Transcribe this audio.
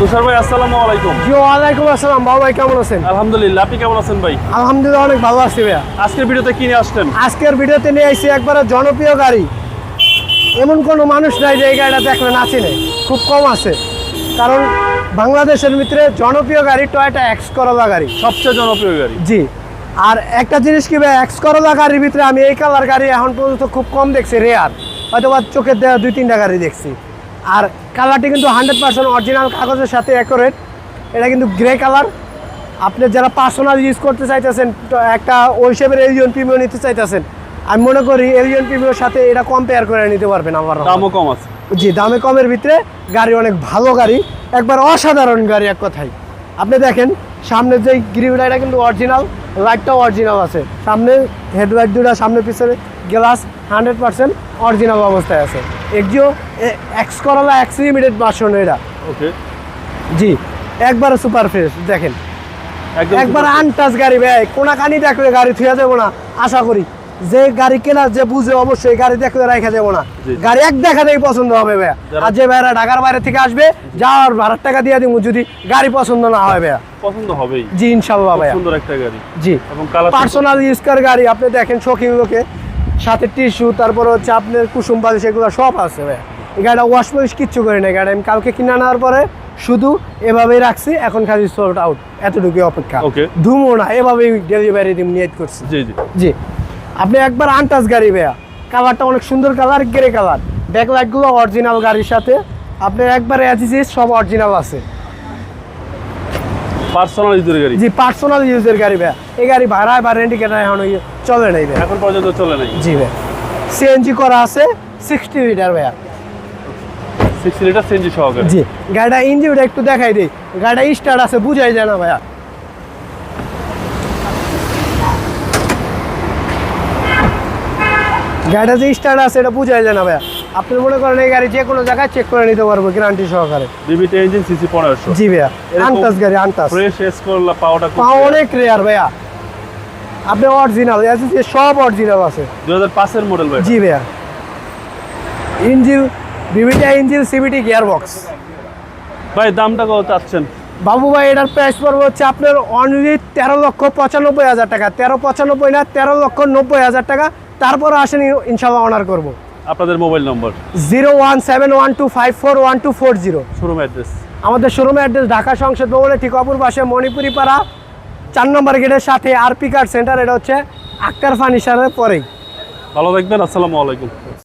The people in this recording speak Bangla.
তুষার ভাই আসসালামু আলাইকুম। জি ওয়ালাইকুম আসসালাম। বাবু ভাই কেমন আছেন? আলহামদুলিল্লাহ আপনি কেমন আছেন ভাই? আলহামদুলিল্লাহ অনেক ভালো আছি ভাইয়া। আজকের ভিডিওতে কি নিয়ে আসলেন? আজকের ভিডিওতে নিয়ে আসছি একবারে জনপ্রিয় গাড়ি। এমন কোনো মানুষ নাই যে এই গাড়িটা দেখলে না চিনে খুব কম আছে। কারণ বাংলাদেশের ভিতরে জনপ্রিয় গাড়ি টয়টা এক্স করলা গাড়ি। সবচেয়ে জনপ্রিয় গাড়ি। জি। আর একটা জিনিস কি ভাই এক্স করলা গাড়ির ভিতরে আমি এই কালার গাড়ি এখন পর্যন্ত খুব কম দেখছি রেয়ার হয়তো বা চোখের দেওয়া দুই তিনটা গাড়ি দেখছি। আর কালারটি কিন্তু হান্ড্রেড পার্সেন্ট অরিজিনাল কাগজের সাথে অ্যাকোরেট এটা কিন্তু গ্রে কালার আপনি যারা পার্সোনাল ইউজ করতে চাইতেছেন তো একটা ওই হিসেবে এলিয়ন প্রিমিও নিতে চাইতেছেন আমি মনে করি এলিয়ন প্রিমিওর সাথে এটা কম্পেয়ার করে নিতে পারবেন আমার দামও কম আছে। জি দামে কমের ভিতরে গাড়ি অনেক ভালো গাড়ি। একবার অসাধারণ গাড়ি এক কথায়। আপনি দেখেন সামনে যে গ্রিল এটা কিন্তু অরিজিনাল লাইটটাও অরিজিনাল আছে। সামনে হেডলাইট দুটা সামনে পিছনে গ্লাস হান্ড্রেড পার্সেন্ট অরিজিনাল অবস্থায় আছে। একজিও X Corolla X limited version এটা ওকে জি একবারে সুপার ফ্রেশ দেখেন। একবার আনটাচ গাড়ি ভাই কোনা কানি দেখলে গাড়ি থুয়া দেবো না আশা করি। যে গাড়ি কেনা যে বুঝে অবশ্যই গাড়ি দেখলে রাখা দেবো না। গাড়ি এক দেখাতেই পছন্দ হবে ভাইয়া। আর যে ভাইরা ঢাকার বাইরে থেকে আসবে যাওয়ার ভাড়ার টাকা দিয়ে দিব যদি গাড়ি পছন্দ না হয় ভাইয়া। পছন্দ হবেই। জি ইনশাল্লাহ ভাইয়া। সুন্দর একটা গাড়ি। জি। এবং পার্সোনাল ইউজ গাড়ি আপনি দেখেন শৌখিন লোকে। সাথে টিস্যু তারপর হচ্ছে আপনার কুসুম বালিশ এগুলো সব আছে এই গাড়িটা ওয়াশ পলিশ কিচ্ছু করি না গাড়ি আমি কালকে কিনে আনার পরে শুধু এভাবেই রাখছি এখন খালি সোল্ড আউট এতটুকুই অপেক্ষা। ধুমো না এভাবেই ডেলিভারি দিম নিয়ত করছি। জি জি। জি। আপনি একবার আনটাচ গাড়ি ভাইয়া কালারটা অনেক সুন্দর কালার গ্রে কালার ব্যাকলাইটগুলো অরিজিনাল গাড়ির সাথে আপনার একবার অ্যাজিস সব অরিজিনাল আছে। পার্সোনাল ইউজের গাড়ি? জি পার্সোনাল ইউজের গাড়ি ভাইয়া এই গাড়ি ভাড়ায় বা রেন্টি কেটে এখন চলে নাই ভাইয়া এখন পর্যন্ত চলে নাই? জি ভাই। সিএনজি করা আছে সিক্সটি লিটার ভাইয়া। সিক্স লিটার সিএনজি সহকারে? জি গাড়িটা ইঞ্জিনটা একটু দেখাই দিই। গাড়িটা স্টার্ট আছে বুঝাই যায় না ভাইয়া। গাড়িটা যে স্টার্ট আছে এটা বুঝাই যায় না ভাইয়া। আপনি মনে করেন এই গাড়ি যে কোনো জায়গায় চেক করে নিতে পারব গ্যারান্টি সহকারে। বিবিটি ইঞ্জিন সিসি পনেরোশো। জি ভাইয়া আনটাস গাড়ি আনটাস ফ্রেশ এস করলা পাওয়াটা পা অনেক রেয়ার ভাইয়া। আপনি অরিজিনাল সব অরিজিনাল আছে। দুই হাজার পাঁচের মডেল ভাই জি ভাইয়া। ইঞ্জিন বিবিটা ইঞ্জিন সিবিটি গিয়ার বক্স ভাই দামটা কত চাচ্ছেন? বাবু ভাই এটার প্রাইস পড়বে হচ্ছে আপনার অনলি তেরো লক্ষ পঁচানব্বই হাজার টাকা। তেরো পঁচানব্বই না তেরো লক্ষ নব্বই হাজার টাকা। তারপর আসেন ইনশাল্লাহ অনার করব। আপনাদের mobile number? Zero one seven one two five four one two four zero. Showroom address. আমাদের শোরুম অ্যাড্রেস ঢাকা সংসদ ভবনের ঠিক অপর পাশে মণিপুরি পাড়া চার নম্বর গেটের সাথে আরপি কার্ড সেন্টার এটা হচ্ছে আক্তার ফার্নিচারের পরেই। ভালো থাকবেন আসসালামু আলাইকুম।